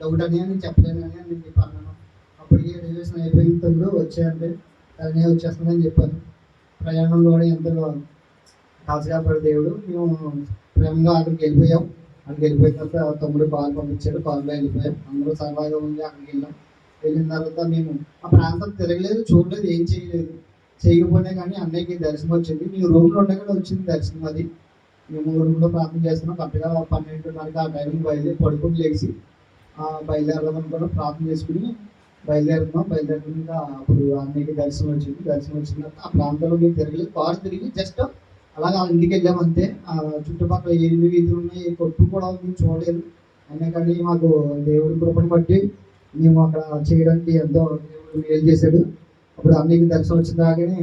Doubt అని నేను చెప్పలేను అని నేను చెప్పాను అప్పటికే రిజర్వేషన్ అయిపోయిన తప్పుడు వచ్చాయంటే అలానే వచ్చేస్తుందని చెప్పాను. ప్రయాణంలో ఎంతో పడి దేవుడు మేము ప్రేమగా అక్కడికి వెళ్ళిపోయాం. అక్కడికి వెళ్ళిపోయిన తర్వాత తమ్ముడు కాల్ పంపించాడు. కాల్లో వెళ్ళిపోయాం. అందరూ సరదాగా ఉంది అక్కడికి వెళ్ళాం. వెళ్ళిన తర్వాత మేము ఆ ప్రాంతం తిరగలేదు చూడలేదు ఏం చేయలేదు. చేయకపోయినా కానీ అన్నయ్యకి దర్శనం వచ్చింది. మీ రూమ్లో ఉండగానే వచ్చింది దర్శనం అది. మేము రూమ్లో ప్రార్థన చేస్తున్నాం. కరెక్ట్గా పన్నెండున్నరకి ఆ టైంకి బయలుదేరి పడుకుని లేచి ఆ, బయలుదేరదాం ప్రార్థన చేసుకుని బయలుదేరుతున్నాం. బయలుదేరుకుని అప్పుడు అన్నయ్యకి దర్శనం వచ్చింది. దర్శనం వచ్చిన తర్వాత ఆ ప్రాంతంలో మేము తిరగలేదు. కారు తిరిగి జస్ట్ అలాగా వాళ్ళ ఇంటికి వెళ్ళాం అంతే. ఆ చుట్టుపక్కల ఎన్ని వీధులు ఉన్నాయి ఏ కొట్టు కూడా ఉంది చూడలేదు. అయినా కానీ మాకు దేవుడి కృపను బట్టి మేము అక్కడ చేయడానికి ఎంతో దేవుడు మేలు చేశాడు. అప్పుడు అన్నయ్యకి దర్శనం వచ్చిన దాకానే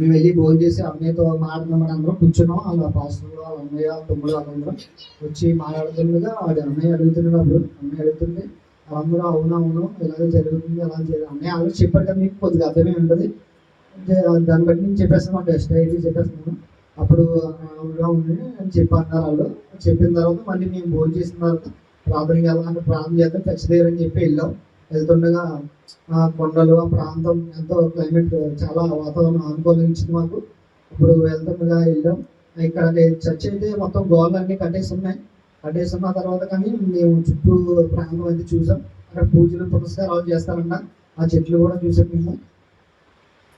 మేము వెళ్ళి భోజనం చేసి అన్నయ్యతో మాట్లాడిన అందరం కూర్చున్నాం. వాళ్ళ పాస్టర్ వాళ్ళ అన్నయ్య తమ్ముడు వాళ్ళందరం వచ్చి మాట్లాడుతుండగా వాడి అన్నయ్య అడుగుతున్నప్పుడు అన్నయ్య అడుగుతుంది వాళ్ళందరూ అవును అవును? ఇలాగే జరుగుతుంది అలా చేయాలి అన్నయ్య వాళ్ళు చెప్పారు కదా మీకు కొద్దిగా అర్థమే ఉంటుంది. దాన్ని బట్టి నేను చెప్పేస్తాను మా టెస్ట్ అయితే చెప్పేస్తున్నాను అప్పుడు అవునుగా ఉంది అని చెప్పి అన్నారు వాళ్ళు. చెప్పిన తర్వాత మళ్ళీ మేము భోజనం చేసిన తర్వాత ప్రార్థనకి అని ప్రార్థన చేద్దాం ఖచ్చితంగా అని చెప్పి వెళ్ళాం. వెళ్తుండగా ఆ కొండలు ఆ ప్రాంతం ఎంతో క్లైమేట్ చాలా వాతావరణం అనుకూలించింది మాకు. ఇప్పుడు వెళ్తుండగా వెళ్ళాం. ఇక్కడ చర్చ్ అయితే మొత్తం గోడలు అన్ని కట్టేసి ఉన్నాయి. కట్టేసి ఉన్న తర్వాత కానీ మేము చుట్టూ ప్రాంతం అయితే చూసాం. అక్కడ పూజలు పురస్కారాలు చేస్తారంట ఆ చెట్లు కూడా చూసాం మేము.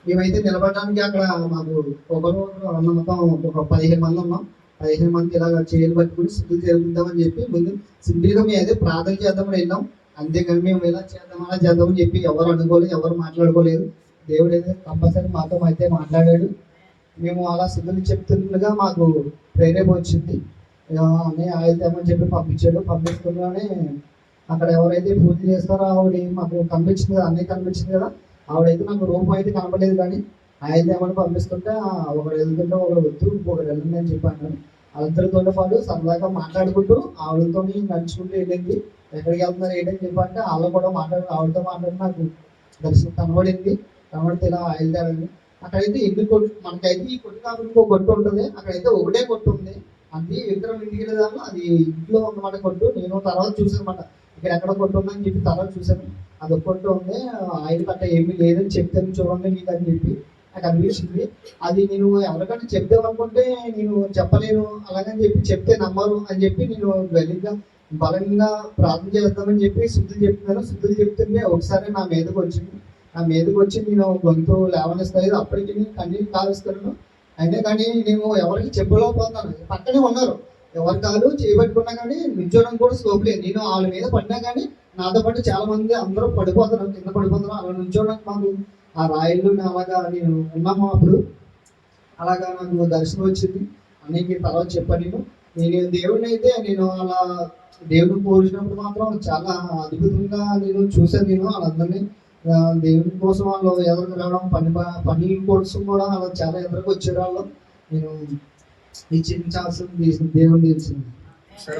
మేమైతే నిలబడడానికి అక్కడ మాకు ఒకరు అన్న మొత్తం ఒక పదిహేను మంది ఉన్నాం. పదిహేను మంది ఇలా చేయలు పట్టుకుని సిద్ధులు జరుగుతుందామని చెప్పి ముందు సింపుల్గా మేము అయితే ప్రార్థన చేద్దామని వెళ్ళాం. అంతేకాదు మేము ఇలా చేద్దాం అలా చేద్దామని చెప్పి ఎవరు అనుకోలేదు ఎవరు మాట్లాడుకోలేదు. దేవుడు అయితే కంపల్సరీ మాతో అయితే మాట్లాడాడు. మేము అలా సిద్ధులు చెప్తుండగా మాకు ప్రేరేప వచ్చింది. ఆ, చెప్పి పంపించాడు. పంపిస్తుండగానే అక్కడ ఎవరైతే పూజ చేస్తారో ఆవిడ మాకు కనిపించింది కదా కనిపించింది కదా ఆవిడైతే నాకు రూపం అయితే కనపడలేదు కానీ ఆయుధమని పంపిస్తుంటే ఒకడు వెళ్తుంటే ఒకడు వద్దు ఒకడు వెళ్ళండి అని చెప్పాను వాళ్ళిద్దరితో పాటు సరదాగా మాట్లాడుకుంటూ ఆవిడతో నడుచుకుంటూ వెళ్ళింది. ఎక్కడికి వెళ్తున్నారు ఏంటని చెప్పంటే వాళ్ళు కూడా మాట్లాడు ఆవిడతో మాట్లాడి నాకు దర్శనం కనబడింది. కనబడితే ఇలా బయలుదేరండి అక్కడైతే ఎన్ని కొట్టు మనకైతే ఈ కొట్టు కాకుండా ఇంకో కొట్టు ఉంటుంది. అక్కడైతే ఒకటే కొట్టు ఉంది. అది ఇద్దరం ఇంటికి వెళ్ళేదాన్ని అది ఇంట్లో ఉన్నమాట కొట్టు. నేను తర్వాత చూసానమాట ఇక్కడ ఎక్కడ కొట్టు ఉందని చెప్పి తర్వాత చూసాను అది ఒక కొట్టు ఉంది. ఆయన కట్ట ఏమీ లేదని చెప్తాను చూడండి మీకు అని చెప్పి. నాకు అనిపించింది అది నేను ఎవరికైనా చెప్దామనుకుంటే నేను చెప్పలేను. అలాగని చెప్పి చెప్తే నమ్మరు అని చెప్పి నేను గలీగా బలంగా ప్రార్థన చేద్దామని చెప్పి శుద్ధులు చెప్తున్నాను. శుద్ధులు చెప్తుంటే ఒకసారి నా మీదకి వచ్చింది. నా మీదకి వచ్చి నేను గొంతు లేవనిస్తాయి అప్పటికి నేను కన్నీళ్ళు కాలుస్తున్నాను. అయినా కానీ నేను ఎవరికి చెప్పలేకపోతున్నాను. పక్కనే ఉన్నారు. ఎవరి కాదు చేయబట్టుకున్నా కానీ నిల్చోవడం కూడా స్కోప్ లేదు. నేను వాళ్ళ మీద పడినా కానీ నాతో పాటు చాలా మంది అందరూ పడిపోతున్నారు. కింద పడిపోతున్నారు. అలా నిల్చోవడానికి మాకు ఆ రాయిలు అలాగా నేను ఉన్నాము అప్పుడు. అలాగా నాకు దర్శనం వచ్చింది. అన్నికి తర్వాత చెప్పాను నేను. నేను దేవుడిని అయితే నేను అలా దేవుడిని పోల్చినప్పుడు మాత్రం చాలా అద్భుతంగా నేను చూశాను నేను వాళ్ళందరినీ. దేవుని కోసం వాళ్ళు ఎదురుకు రావడం పని పని కోసం కూడా అలా చాలా ఎదురుకు వచ్చే వాళ్ళు నేను ఈ చిన్న ఛాన్స్ దేవుని. తెలిసింది సరే